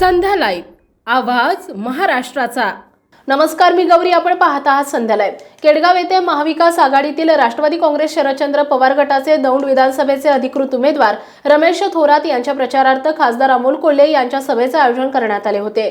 संध्या live आवाज महाराष्ट्राचा. नमस्कार मी गौरी. आपण पाहत आहात संध्यालय केडगाव येथे महाविकास आघाडीतील राष्ट्रवादी काँग्रेस शरदचंद्र पवार गटाचे दौंड विधानसभेचे अधिकृत उमेदवार रमेश थोरात यांच्या प्रचारार्थ खासदार अमोल कोल्हे यांच्या सभेचे आयोजन करण्यात आले होते.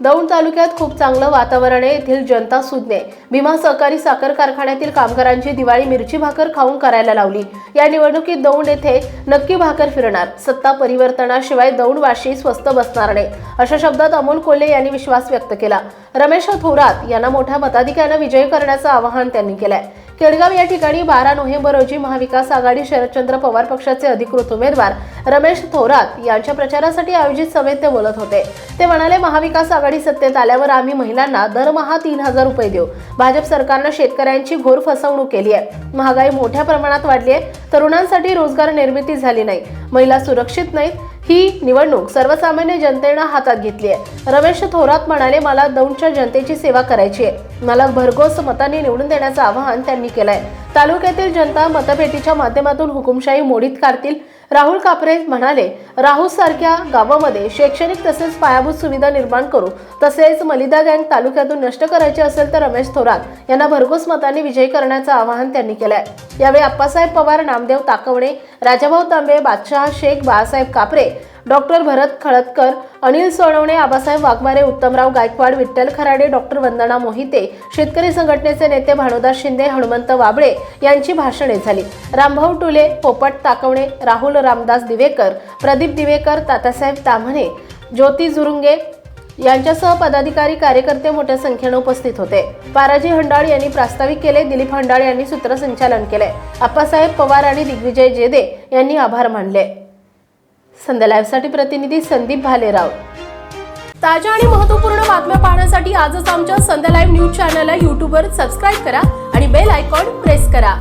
दौंड तालुक्यात खूप चांगलं वातावरण आहे. येथील जनता सुज्ञ भीमा सहकारी साखर कारखान्यातील कामगारांची दिवाळी मिरची भाकर खाऊन करायला लावली. या निवडणुकीत दौंड येथे नक्की भाकर फिरणार. सत्ता परिवर्तनाशिवाय दौंडवाशी स्वस्त बसणार नाही. अशा शब्दात अमोल कोल्हे यांनी विश्वास व्यक्त केला. रमेश थोरात यांना मोठ्या मताधिक्यानं विजयी करण्याचं आवाहन त्यांनी केलंय. केडगाव या ठिकाणी बारा नोव्हेंबर रोजी महाविकास आघाडी शरदचंद्र पवार पक्षाचे अधिकृत उमेदवार रमेश थोरात यांच्या प्रचारासाठी आयोजित सभेत ते बोलत होते. ते म्हणाले महाविकास आघाडी सत्तेत आल्यावर आम्ही महिलांना दरमहा तीन हजार रुपये देऊ. भाजप सरकारनं शेतकऱ्यांची घोर फसवणूक केली आहे. महागाई मोठ्या प्रमाणात वाढली आहे. तरुणांसाठी रोजगार निर्मिती झाली नाही. महिला सुरक्षित नाहीत. ही निवडणूक सर्वसामान्य जनतेनं हातात घेतली आहे. रमेश थोरात म्हणाले मला दौंडच्या जनतेची सेवा करायची आहे. मला भरघोस मताने निवडून देण्याचं आवाहन त्यांनी केलंय. तालुक्यातील जनता मतपेटीच्या माध्यमातून हुकुमशाही मोडीत काढतील. राहुल कापरे म्हणाले राहुल सारख्या गावामध्ये शैक्षणिक तसेच पायाभूत सुविधा निर्माण करू तसेच मलिदा गँग तालुक्यातून नष्ट करायची असेल तर रमेश थोरात यांना भरघोस मतांनी विजयी करण्याचं आवाहन त्यांनी केलंय. यावेळी अप्पासाहेब पवार नामदेव ताकवणे राजाभाऊ तांबे बादशहा शेख बाळासाहेब कापरे डॉक्टर भरत खळदकर अनिल सोनवणे आबासाहेब वाघमारे उत्तमराव गायकवाड विठ्ठल खराडे डॉक्टर वंदना मोहिते शेतकरी संघटनेचे नेते भानुदास शिंदे हनुमंत वाबळे यांची भाषणे झाली. रामभाऊ टुले पोपट ताकवणे राहुल रामदास दिवेकर प्रदीप दिवेकर तातासाहेब ताम्हणे ज्योती झुरुंगे यांच्यासह पदाधिकारी कार्यकर्ते मोठ्या संख्येने उपस्थित होते. पाराजी हंडाळ यांनी प्रास्ताविक केले दिलीप हंडाळ यांनी सूत्रसंचालन केले. अप्पासाहेब पवार आणि दिग्विजय जेदे यांनी आभार मानले. संध्या लाईव्हसाठी प्रतिनिधी संदीप भालेराव. ताज्या आणि महत्त्वपूर्ण बातम्या पाहण्यासाठी आजच आमच्या संध्या लाईव्ह न्यूज चॅनलला यूट्यूबवर सबस्क्राईब करा आणि बेल आयकॉन प्रेस करा.